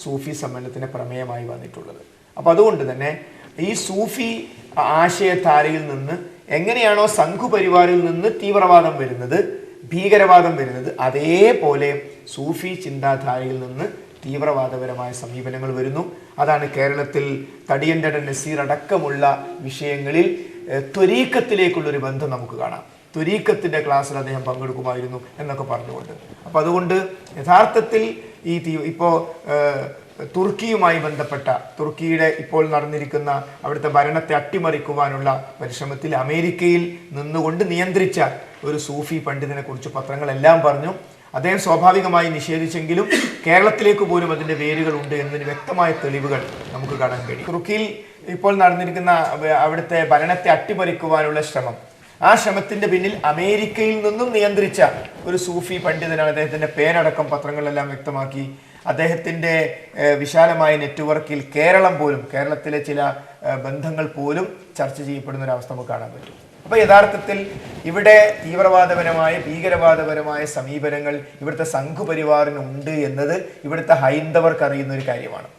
സൂഫി സമ്മേളനത്തിന്റെ പ്രമേയമായി വന്നിട്ടുള്ളത്. അപ്പൊ അതുകൊണ്ട് തന്നെ ഈ സൂഫി ആശയധാരയിൽ നിന്ന് എങ്ങനെയാണോ സംഘുപരിവാറിൽ നിന്ന് തീവ്രവാദം വരുന്നത് ഭീകരവാദം വരുന്നത് അതേപോലെ സൂഫി ചിന്താധാരയിൽ നിന്ന് തീവ്രവാദപരമായ സമീപനങ്ങൾ വരുന്നു. അതാണ് കേരളത്തിൽ തടിയന്റെ നസീർ അടക്കമുള്ള വിഷയങ്ങളിൽ ത്വരീക്കത്തിലേക്കുള്ളൊരു ബന്ധം നമുക്ക് കാണാം. ത്വരീക്കത്തിന്റെ ക്ലാസ്സിൽ അദ്ദേഹം പങ്കെടുക്കുമായിരുന്നു എന്നൊക്കെ പറഞ്ഞുകൊണ്ട്. അപ്പൊ അതുകൊണ്ട് യഥാർത്ഥത്തിൽ ഈ തീ- ഇപ്പോ ഏഹ്, തുർക്കിയുമായി ബന്ധപ്പെട്ട തുർക്കിയുടെ ഇപ്പോൾ നടന്നിരിക്കുന്ന അവിടുത്തെ ഭരണത്തെ അട്ടിമറിക്കുവാനുള്ള പരിശ്രമത്തിൽ അമേരിക്കയിൽ നിന്നുകൊണ്ട് നിയന്ത്രിച്ച ഒരു സൂഫി പണ്ഡിതനെ കുറിച്ച് പത്രങ്ങളെല്ലാം പറഞ്ഞു. അദ്ദേഹം സ്വാഭാവികമായി നിഷേധിച്ചെങ്കിലും കേരളത്തിലേക്ക് പോലും അതിന്റെ വേരുകൾ ഉണ്ട് എന്നതിന് വ്യക്തമായ തെളിവുകൾ നമുക്ക് കാണാൻ കഴിയും. തുർക്കിയിൽ ഇപ്പോൾ നടന്നിരിക്കുന്ന അവ- അവിടുത്തെ ഭരണത്തെ അട്ടിമറിക്കുവാനുള്ള ശ്രമം. ആ ശ്രമത്തിന്റെ പിന്നിൽ അമേരിക്കയിൽ നിന്നും നിയന്ത്രിച്ച ഒരു സൂഫി പണ്ഡിതനാണ് അദ്ദേഹത്തിന്റെ പേരടക്കം പത്രങ്ങളെല്ലാം വ്യക്തമാക്കി. അദ്ദേഹത്തിന്റെ ഏഹ്, വിശാലമായ നെറ്റ്വർക്കിൽ കേരളം പോലും കേരളത്തിലെ ചില ബന്ധങ്ങൾ പോലും ചർച്ച ചെയ്യപ്പെടുന്ന ഒരു അവസ്ഥ നമുക്ക് കാണാൻ പറ്റും. അപ്പൊ യഥാർത്ഥത്തിൽ ഇവിടെ തീവ്രവാദപരമായ ഭീകരവാദപരമായ സമീപനങ്ങൾ ഇവിടുത്തെ സംഘപരിവാറിനുണ്ട് എന്നത് ഇവിടുത്തെ ഹൈന്ദവർക്ക് അറിയുന്ന ഒരു കാര്യമാണ്.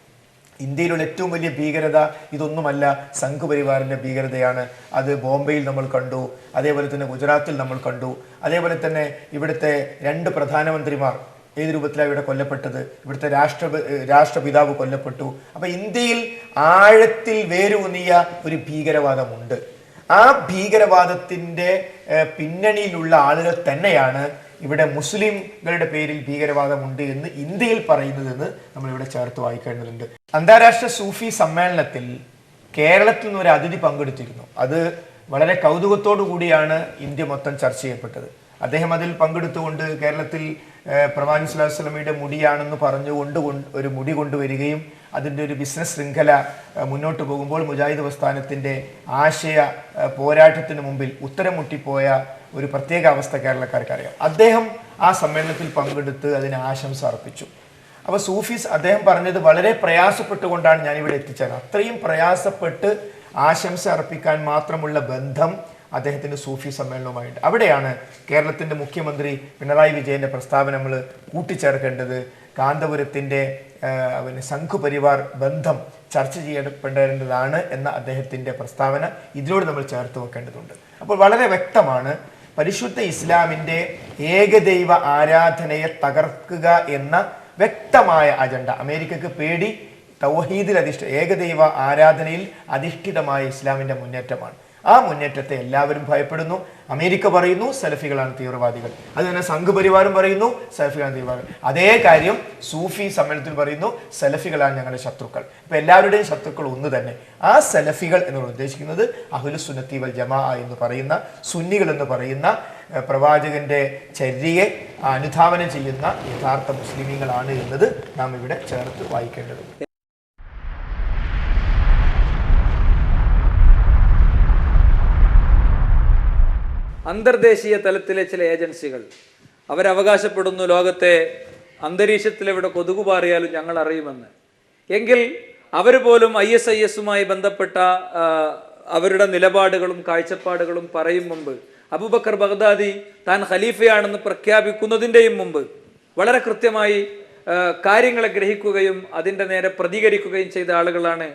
ഇന്ത്യയിലുള്ള ഏറ്റവും വലിയ ഭീകരത ഇതൊന്നുമല്ല സംഘപരിവാറിന്റെ ഭീകരതയാണ്. അത് ബോംബെയിൽ നമ്മൾ കണ്ടു അതേപോലെ തന്നെ ഗുജറാത്തിൽ നമ്മൾ കണ്ടു അതേപോലെ തന്നെ ഇവിടുത്തെ രണ്ട് പ്രധാനമന്ത്രിമാർ ഏത് രൂപത്തിലാണ് ഇവിടെ കൊല്ലപ്പെട്ടത്? ഇവിടുത്തെ രാഷ്ട്ര രാഷ്ട്രപിതാവ് കൊല്ലപ്പെട്ടു. അപ്പൊ ഇന്ത്യയിൽ ആഴത്തിൽ വേരൂന്നിയ ഒരു ഭീകരവാദമുണ്ട്. ആ ഭീകരവാദത്തിന്റെ പിന്നണിയിലുള്ള ആളുകൾ തന്നെയാണ് ഇവിടെ മുസ്ലിംകളുടെ പേരിൽ ഭീകരവാദമുണ്ട് എന്ന് ഇന്ത്യയിൽ പറയുന്നതെന്ന് നമ്മളിവിടെ ചേർത്ത് വായിക്കേണ്ടതുണ്ട്. അന്താരാഷ്ട്ര സൂഫി സമ്മേളനത്തിൽ കേരളത്തിൽ നിന്ന് ഒരു അതിഥി പങ്കെടുത്തിരുന്നു. അത് വളരെ കൗതുകത്തോടു കൂടിയാണ് ഇന്ത്യ മൊത്തം ചർച്ച ചെയ്യപ്പെട്ടത്. അദ്ദേഹം അതിൽ പങ്കെടുത്തുകൊണ്ട് കേരളത്തിൽ സ്വല്ലല്ലാഹു അലൈഹി മുടിയാണെന്ന് പറഞ്ഞുകൊണ്ട് കൊണ്ട് ഒരു മുടി കൊണ്ടുവരികയും അതിന്റെ ഒരു ബിസിനസ് ശൃംഖല മുന്നോട്ട് പോകുമ്പോൾ മുജാഹിദ് പ്രസ്ഥാനത്തിന്റെ ആശയ പോരാട്ടത്തിന് മുമ്പിൽ ഉത്തരം മുട്ടിപ്പോയ ഒരു പ്രത്യേക അവസ്ഥ കേരളക്കാർക്ക് അറിയാം അദ്ദേഹം ആ സമ്മേളനത്തിൽ പങ്കെടുത്ത് അതിന് ആശംസ അർപ്പിച്ചു. അപ്പൊ സൂഫീസ് അദ്ദേഹം പറഞ്ഞത് വളരെ പ്രയാസപ്പെട്ടുകൊണ്ടാണ് ഞാൻ ഇവിടെ എത്തിച്ചത്. അത്രയും പ്രയാസപ്പെട്ട് ആശംസ അർപ്പിക്കാൻ മാത്രമുള്ള ബന്ധം അദ്ദേഹത്തിന്റെ സൂഫി സമ്മേളനവുമായിട്ട്. അവിടെയാണ് കേരളത്തിന്റെ മുഖ്യമന്ത്രി പിണറായി വിജയന്റെ പ്രസ്താവന നമ്മൾ കൂട്ടിച്ചേർക്കേണ്ടത്. കാന്തപുരത്തിന്റെ പിന്നെ സംഘപരിവാർ ബന്ധം ചർച്ച ചെയ്യപ്പെടേണ്ടതാണ് എന്ന അദ്ദേഹത്തിന്റെ പ്രസ്താവന ഇതിനോട് നമ്മൾ ചേർത്ത് വെക്കേണ്ടതുണ്ട്. അപ്പോൾ വളരെ വ്യക്തമാണ് പരിശുദ്ധ ഇസ്ലാമിന്റെ ഏകദൈവ ആരാധനയെ തകർക്കുക എന്ന വ്യക്തമായ അജണ്ട. അമേരിക്കക്ക് പേടി തൗഹീദിൽ അധിഷ്ഠ ഏകദൈവ ആരാധനയിൽ അധിഷ്ഠിതമായ ഇസ്ലാമിന്റെ മുന്നേറ്റമാണ്. ആ മുന്നേറ്റത്തെ എല്ലാവരും ഭയപ്പെടുന്നു. അമേരിക്ക പറയുന്നു സലഫികളാണ് തീവ്രവാദികൾ. അത് തന്നെ സംഘപരിവാരം പറയുന്നു സലഫികളാണ് തീവ്രവാദികൾ. അതേ കാര്യം സൂഫി സമ്മേളനത്തിൽ പറയുന്നു സലഫികളാണ് ഞങ്ങളുടെ ശത്രുക്കൾ. ഇപ്പൊ എല്ലാവരുടെയും ശത്രുക്കൾ ഒന്ന് തന്നെ. ആ സലഫികൾ എന്ന് ഉദ്ദേശിക്കുന്നത് അഹുലു സുന്നത്തി വൽ ജമാ എന്ന് പറയുന്ന സുന്നികൾ എന്ന് പറയുന്ന പ്രവാചകന്റെ ചര്യയെ അനുധാവനം ചെയ്യുന്ന യഥാർത്ഥ മുസ്ലിമീങ്ങളാണ് എന്നത് നാം ഇവിടെ ചേർത്ത് വായിക്കേണ്ടതുണ്ട്. അന്തർദേശീയ തലത്തിലെ ചില ഏജൻസികൾ. അവരവകാശപ്പെടുന്നു ലോകത്തെ അന്തരീക്ഷത്തിലെവിടെ കൊതുകു പാറിയാലും ഞങ്ങൾ അറിയുമെന്ന്. എങ്കിൽ അവർ പോലും ഐ എസ് ഐ എസുമായി ബന്ധപ്പെട്ട അവരുടെ നിലപാടുകളും കാഴ്ചപ്പാടുകളും പറയും മുമ്പ് അബൂബക്കർ ബഗ്ദാദി താൻ ഖലീഫയാണെന്ന് പ്രഖ്യാപിക്കുന്നതിന്റെയും മുമ്പ് വളരെ കൃത്യമായി കാര്യങ്ങളെ ഗ്രഹിക്കുകയും അതിന്റെ നേരെ പ്രതികരിക്കുകയും ചെയ്ത ആളുകളാണ്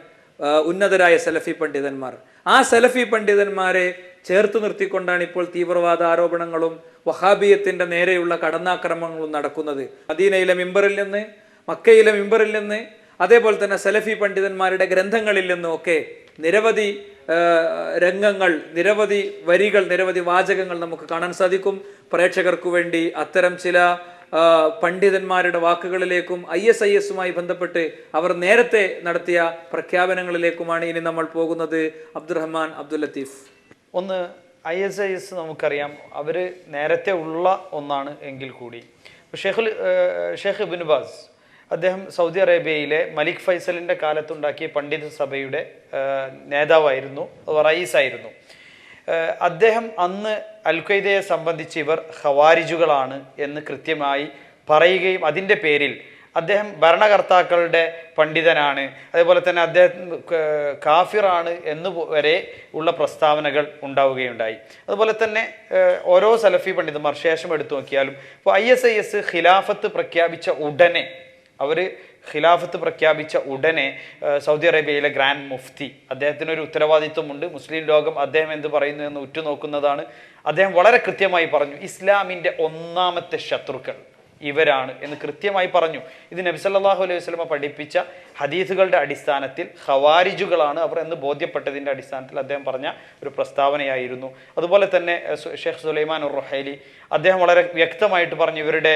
ഉന്നതരായ സലഫി പണ്ഡിതന്മാർ. ആ സലഫി പണ്ഡിതന്മാരെ ചേർത്ത് നിർത്തിക്കൊണ്ടാണ് ഇപ്പോൾ തീവ്രവാദ ആരോപണങ്ങളും വഹാബിയത്തിന്റെ നേരെയുള്ള കടന്നാക്രമണങ്ങളും നടക്കുന്നത്. മദീനയിലെ മിമ്പറിൽ നിന്ന് മക്കയിലെ മിമ്പറിൽ നിന്ന് അതേപോലെ തന്നെ സലഫി പണ്ഡിതന്മാരുടെ ഗ്രന്ഥങ്ങളിൽ നിന്നും ഒക്കെ നിരവധി രംഗങ്ങൾ നിരവധി വരികൾ നിരവധി വാചകങ്ങൾ നമുക്ക് കാണാൻ സാധിക്കും. പ്രേക്ഷകർക്ക് വേണ്ടി അത്തരം ചില പണ്ഡിതന്മാരുടെ വാക്കുകളിലേക്കും ഐ എസ് ഐ എസുമായി ബന്ധപ്പെട്ട് അവർ നേരത്തെ നടത്തിയ പ്രഖ്യാപനങ്ങളിലേക്കുമാണ് ഇനി നമ്മൾ പോകുന്നത്. അബ്ദുറഹ്മാൻ അബ്ദുൽ ലത്തീഫ്. ഒന്ന് ഐ എസ് ഐ എസ് നമുക്കറിയാം. അവർ നേരത്തെ ഉള്ള ഒന്നാണ് എങ്കിൽ കൂടി. ഷെഹുൽ ഷെയ്ഖ് ഇബിൻ ബാസ് അദ്ദേഹം സൗദി അറേബ്യയിലെ മലിക് ഫൈസലിന്റെ കാലത്തുണ്ടാക്കിയ പണ്ഡിത സഭയുടെ നേതാവായിരുന്നു റയീസായിരുന്നു. അദ്ദേഹം അന്ന് അൽ ഖ്വയ്ദയെ സംബന്ധിച്ച് ഇവർ ഖവാരിജുകളാണ് എന്ന് കൃത്യമായി പറയുകയും അതിന്റെ പേരിൽ അദ്ദേഹം ഭരണകർത്താക്കളുടെ പണ്ഡിതനാണ്. അതേപോലെ തന്നെ അദ്ദേഹം കാഫിറാണ് എന്ന് വരെ ഉള്ള പ്രസ്താവനകൾ ഉണ്ടാവുകയുണ്ടായി. അതുപോലെ തന്നെ ഓരോ സലഫി പണ്ഡിതന്മാർ ശേഷം എടുത്തു നോക്കിയാലും ഇപ്പോൾ ഐ എസ് ഐ എസ് ഖിലാഫത്ത് പ്രഖ്യാപിച്ച ഉടനെ അവർ ഖിലാഫത്ത് പ്രഖ്യാപിച്ച ഉടനെ സൗദി അറേബ്യയിലെ ഗ്രാൻഡ് മുഫ്തി അദ്ദേഹത്തിന് ഒരു ഉത്തരവാദിത്വമുണ്ട്. മുസ്ലിം ലോകം അദ്ദേഹം എന്ത് പറയുന്നു എന്ന് ഉറ്റുനോക്കുന്നതാണ്. അദ്ദേഹം വളരെ കൃത്യമായി പറഞ്ഞു ഇസ്ലാമിന്റെ ഒന്നാമത്തെ ശത്രുക്കൾ. ഇവരാണ് എന്ന് കൃത്യമായി പറഞ്ഞു. ഇത് നബി സല്ലല്ലാഹു അലൈഹി വസ്ലമ പഠിപ്പിച്ച ഹദീസുകളുടെ അടിസ്ഥാനത്തിൽ ഖവാരിജുകളാണ് അവർ എന്ന് ബോധ്യപ്പെട്ടതിന്റെ അടിസ്ഥാനത്തിൽ അദ്ദേഹം പറഞ്ഞ ഒരു പ്രസ്താവനയായിരുന്നു. അതുപോലെ തന്നെ ഷെയ്ഖ് സുലൈമാൻ ഉർ റഹൈലി അദ്ദേഹം വളരെ വ്യക്തമായിട്ട് പറഞ്ഞു ഇവരുടെ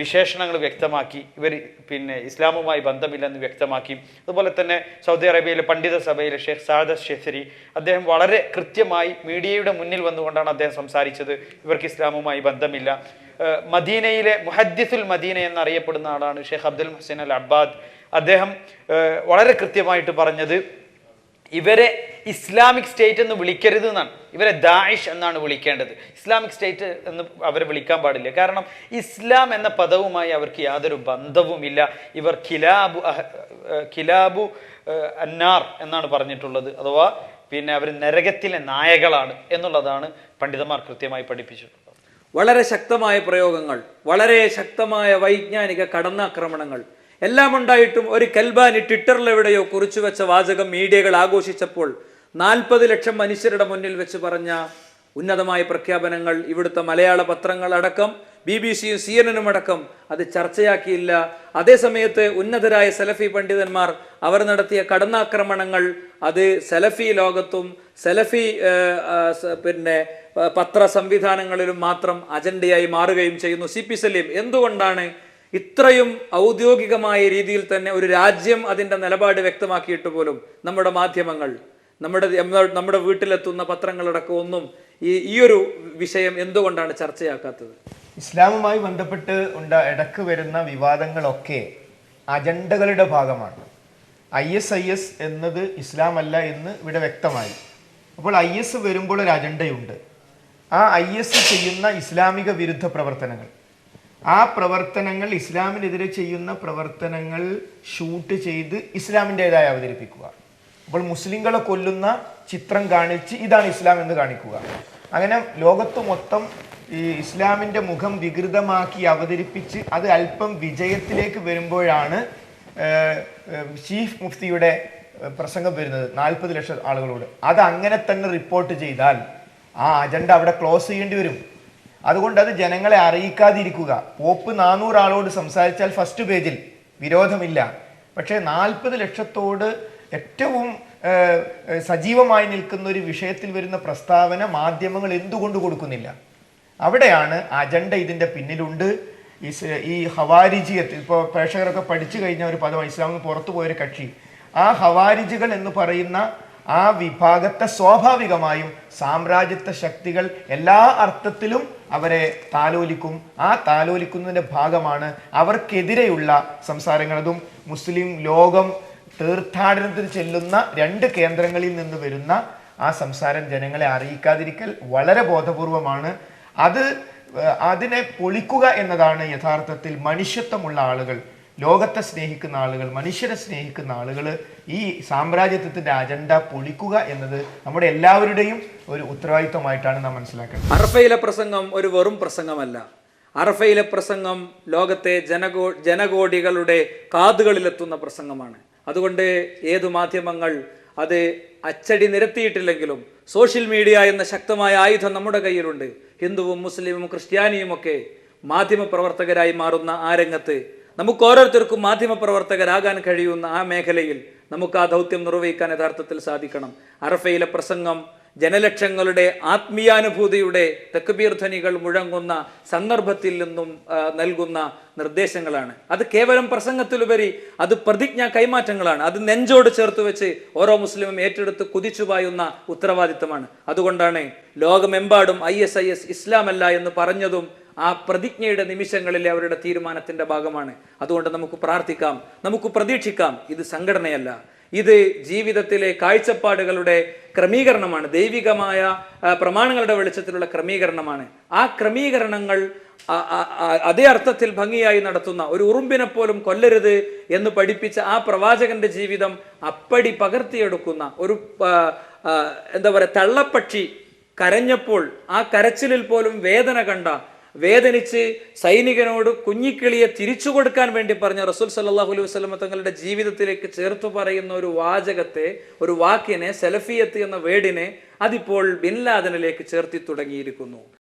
വിശേഷണങ്ങൾ വ്യക്തമാക്കി ഇവർ പിന്നെ ഇസ്ലാമുമായി ബന്ധമില്ലെന്ന് വ്യക്തമാക്കി. അതുപോലെ തന്നെ സൗദി അറേബ്യയിലെ പണ്ഡിത സഭയിലെ ഷെയ്ഖ് സാദ ഷെസരി അദ്ദേഹം വളരെ കൃത്യമായി മീഡിയയുടെ മുന്നിൽ വന്നുകൊണ്ടാണ് അദ്ദേഹം സംസാരിച്ചത് ഇവർക്ക് ഇസ്ലാമുമായി ബന്ധമില്ല. മദീനയിലെ മുഹദ്ദിസുൽ മദീന എന്നറിയപ്പെടുന്ന ആളാണ് ഷെയ്ഖ് അബ്ദുൽ ഹുസൈൻ അൽ അബ്ബാദ്. അദ്ദേഹം വളരെ കൃത്യമായിട്ട് പറഞ്ഞത് ഇവരെ ഇസ്ലാമിക് സ്റ്റേറ്റ് എന്ന് വിളിക്കരുത് എന്നാണ്. ഇവരെ ദായിഷ് എന്നാണ് വിളിക്കേണ്ടത്. ഇസ്ലാമിക് സ്റ്റേറ്റ് എന്ന് അവരെ വിളിക്കാൻ പാടില്ല. കാരണം ഇസ്ലാം എന്ന പദവുമായി അവർക്ക് യാതൊരു ബന്ധവുമില്ല. ഇവർ കിലാബു അഹ്- കിലാബു അന്നാർ എന്നാണ് പറഞ്ഞിട്ടുള്ളത്. അഥവാ പിന്നെ അവർ നരകത്തിലെ നായകളാണ് എന്നുള്ളതാണ് പണ്ഡിതന്മാർ കൃത്യമായി പഠിപ്പിച്ചിട്ടുള്ളത്. വളരെ ശക്തമായ പ്രയോഗങ്ങൾ വളരെ ശക്തമായ വൈജ്ഞാനിക കടന്നാക്രമണങ്ങൾ എല്ലാം ഉണ്ടായിട്ടും ഒരു കൽബാനി ട്വിറ്ററിൽ എവിടെയോ കുറിച്ചു വെച്ച വാചകം മീഡിയകൾ ആഘോഷിച്ചപ്പോൾ നാൽപ്പത് ലക്ഷം മനുഷ്യരുടെ മുന്നിൽ വെച്ച് പറഞ്ഞ ഉന്നതമായ പ്രഖ്യാപനങ്ങൾ ഇവിടുത്തെ മലയാള പത്രങ്ങൾ അടക്കം ബി ബി സിയും സി എൻ എനും അടക്കം അത് ചർച്ചയാക്കിയില്ല. അതേസമയത്ത് ഉന്നതരായ സലഫി പണ്ഡിതന്മാർ അവർ നടത്തിയ കടന്നാക്രമണങ്ങൾ അത് സലഫി ലോകത്തും സലഫി പിന്നെ പത്ര സംവിധാനങ്ങളിലും മാത്രം അജണ്ടയായി മാറുകയും ചെയ്യുന്നു. സി പി സലീം എന്തുകൊണ്ടാണ് ഇത്രയും ഔദ്യോഗികമായ രീതിയിൽ തന്നെ ഒരു രാജ്യം അതിന്റെ നിലപാട് വ്യക്തമാക്കിയിട്ട് പോലും നമ്മുടെ മാധ്യമങ്ങൾ നമ്മുടെ നമ്മുടെ വീട്ടിലെത്തുന്ന പത്രങ്ങളടക്കം ഒന്നും ഈ ഈ ഒരു വിഷയം എന്തുകൊണ്ടാണ് ചർച്ചയാക്കാത്തത്? ഇസ്ലാമുമായി ബന്ധപ്പെട്ട് ഉണ്ട ഇടയ്ക്ക് വരുന്ന വിവാദങ്ങളൊക്കെ അജണ്ടകളുടെ ഭാഗമാണ്. ഐ എസ് ഐ എസ് എന്നത് ഇസ്ലാം അല്ല എന്ന് ഇവിടെ വ്യക്തമായി. അപ്പോൾ ഐ എസ് വരുമ്പോൾ ഒരു അജണ്ടയുണ്ട്. ആ ഐ എസ് ചെയ്യുന്ന ഇസ്ലാമിക വിരുദ്ധ പ്രവർത്തനങ്ങൾ. ആ പ്രവർത്തനങ്ങൾ ഇസ്ലാമിനെതിരെ ചെയ്യുന്ന പ്രവർത്തനങ്ങൾ ഷൂട്ട് ചെയ്ത് ഇസ്ലാമിന്റെതായി അവതരിപ്പിക്കുക. അപ്പോൾ മുസ്ലിങ്ങളെ കൊല്ലുന്ന ചിത്രം കാണിച്ച് ഇതാണ് ഇസ്ലാം എന്ന് കാണിക്കുക. അങ്ങനെ ലോകത്ത് മൊത്തം ഈ ഇസ്ലാമിന്റെ മുഖം വികൃതമാക്കി അവതരിപ്പിച്ച് അത് അല്പം വിജയത്തിലേക്ക് വരുമ്പോഴാണ് ചീഫ് മുഫ്തിയുടെ പ്രസംഗം വരുന്നത് നാൽപ്പത് ലക്ഷം ആളുകളോട്. അത് അങ്ങനെ തന്നെ റിപ്പോർട്ട് ചെയ്താൽ ആ അജണ്ട അവിടെ ക്ലോസ് ചെയ്യേണ്ടി വരും. അതുകൊണ്ട് അത് ജനങ്ങളെ അറിയിക്കാതിരിക്കുക. പോപ്പ് നാനൂറ് ആളോട് സംസാരിച്ചാൽ ഫസ്റ്റ് പേജിൽ വിരോധമില്ല. പക്ഷേ നാൽപ്പത് ലക്ഷത്തോട് ഏറ്റവും സജീവമായി നിൽക്കുന്ന ഒരു വിഷയത്തിൽ വരുന്ന പ്രസ്താവന മാധ്യമങ്ങൾ എന്തുകൊണ്ട് കൊടുക്കുന്നില്ല? അവിടെയാണ് അജണ്ട ഇതിന്റെ പിന്നിലുണ്ട്. ഈ ഹവാരിജിയത്ത് ഇപ്പോൾ പ്രേക്ഷകരൊക്കെ പഠിച്ചു കഴിഞ്ഞ ഒരു പദം ഇസ്ലാമിൽ പുറത്തു പോയൊരു കക്ഷി. ആ ഹവാരിജികൾ എന്ന് പറയുന്ന ആ വിഭാഗത്തെ സ്വാഭാവികമായും സാമ്രാജ്യത്വ ശക്തികൾ എല്ലാ അർത്ഥത്തിലും അവരെ താലോലിക്കും. ആ താലോലിക്കുന്നതിന്റെ ഭാഗമാണ് അവർക്കെതിരെയുള്ള സംസാരങ്ങൾ. അതും മുസ്ലിം ലോകം തീർത്ഥാടനത്തിന് ചെല്ലുന്ന രണ്ട് കേന്ദ്രങ്ങളിൽ നിന്ന് വരുന്ന ആ സംസാരം ജനങ്ങളെ അറിയിക്കാതിരിക്കൽ വളരെ ബോധപൂർവമാണ്. അത് അതിനെ പൊളിക്കുക എന്നതാണ് യഥാർത്ഥത്തിൽ മനുഷ്യത്വമുള്ള ആളുകൾ. ലോകത്തെ സ്നേഹിക്കുന്ന ആളുകൾ മനുഷ്യരെ സ്നേഹിക്കുന്ന ആളുകൾ ഈ സാമ്രാജ്യത്വത്തിന്റെ അജണ്ട പൊളിക്കുക എന്നത് നമ്മുടെ എല്ലാവരുടെയും ഒരു ഉത്തരവാദിത്വമായിട്ടാണ് നാം മനസ്സിലാക്കുന്നത് അറഫയിലെ പ്രസംഗം ഒരു വെറും പ്രസംഗമല്ല. അറഫയിലെ പ്രസംഗം ലോകത്തെ ജനകോ ജനകോടികളുടെ കാതുകളിലെത്തുന്ന പ്രസംഗമാണ്. അതുകൊണ്ട് ഏതു മാധ്യമങ്ങൾ അത് അച്ചടി നിരത്തിയിട്ടില്ലെങ്കിലും സോഷ്യൽ മീഡിയ എന്ന ശക്തമായ ആയുധം നമ്മുടെ കയ്യിലുണ്ട്. ഹിന്ദുവും മുസ്ലിമും ക്രിസ്ത്യാനിയുമൊക്കെ മാധ്യമ പ്രവർത്തകരായി മാറുന്ന ആ രംഗത്ത് നമുക്ക് ഓരോരുത്തർക്കും മാധ്യമ പ്രവർത്തകരാകാൻ കഴിയുന്ന ആ മേഖലയിൽ നമുക്ക് ആ ദൗത്യം നിർവഹിക്കാൻ യഥാർത്ഥത്തിൽ സാധിക്കണം. അറഫയിലെ പ്രസംഗം ജനലക്ഷങ്ങളുടെ ആത്മീയാനുഭൂതിയുടെ തെക്കുബീർ ധ്വനികൾ മുഴങ്ങുന്ന സന്ദർഭത്തിൽ നിന്നും നൽകുന്ന നിർദ്ദേശങ്ങളാണ്. അത് കേവലം പ്രസംഗത്തിലുപരി അത് പ്രതിജ്ഞാ കൈമാറ്റങ്ങളാണ്. അത് നെഞ്ചോട് ചേർത്ത് വെച്ച് ഓരോ മുസ്ലിമും ഏറ്റെടുത്ത് കുതിച്ചു പായുന്ന ഉത്തരവാദിത്തമാണ്. അതുകൊണ്ടാണ് ലോകമെമ്പാടും ഐ എസ് ഐ എസ് ഇസ്ലാമല്ല എന്ന് പറഞ്ഞതും ആ പ്രതിജ്ഞയുടെ നിമിഷങ്ങളിലെ അവരുടെ തീരുമാനത്തിന്റെ ഭാഗമാണ്. അതുകൊണ്ട് നമുക്ക് പ്രാർത്ഥിക്കാം നമുക്ക് പ്രതീക്ഷിക്കാം ഇത് സംഘടനയല്ല. ഇത് ജീവിതത്തിലെ കാഴ്ചപ്പാടുകളുടെ ക്രമീകരണമാണ് ദൈവികമായ പ്രമാണങ്ങളുടെ വെളിച്ചത്തിലുള്ള ക്രമീകരണമാണ്. ആ ക്രമീകരണങ്ങൾ അതേ അർത്ഥത്തിൽ ഭംഗിയായി നടത്തുന്ന ഒരു ഉറുമ്പിനെ പോലും കൊല്ലരുത് എന്ന് പഠിപ്പിച്ച ആ പ്രവാചകന്റെ ജീവിതം അപ്പടി പകർത്തിയെടുക്കുന്ന ഒരു എന്താ പറയുക തള്ളപ്പക്ഷി കരഞ്ഞപ്പോൾ ആ കരച്ചിലിൽ പോലും വേദന കണ്ട വേദനിച്ച് സൈനികനോട് കുഞ്ഞിക്കിളിയെ തിരിച്ചു കൊടുക്കാൻ വേണ്ടി പറഞ്ഞ റസൂൽ സല്ലാഹു അലൈഹി വസ്ലമ തങ്ങളുടെ ജീവിതത്തിലേക്ക് ചേർത്ത് പറയുന്ന ഒരു വാചകത്തെ ഒരു വാക്കിനെ സെലഫിയത്ത് എന്ന വേർഡിനെ അതിപ്പോൾ ബിൻ ലാദനിലേക്ക് ചേർത്തി തുടങ്ങിയിരിക്കുന്നു.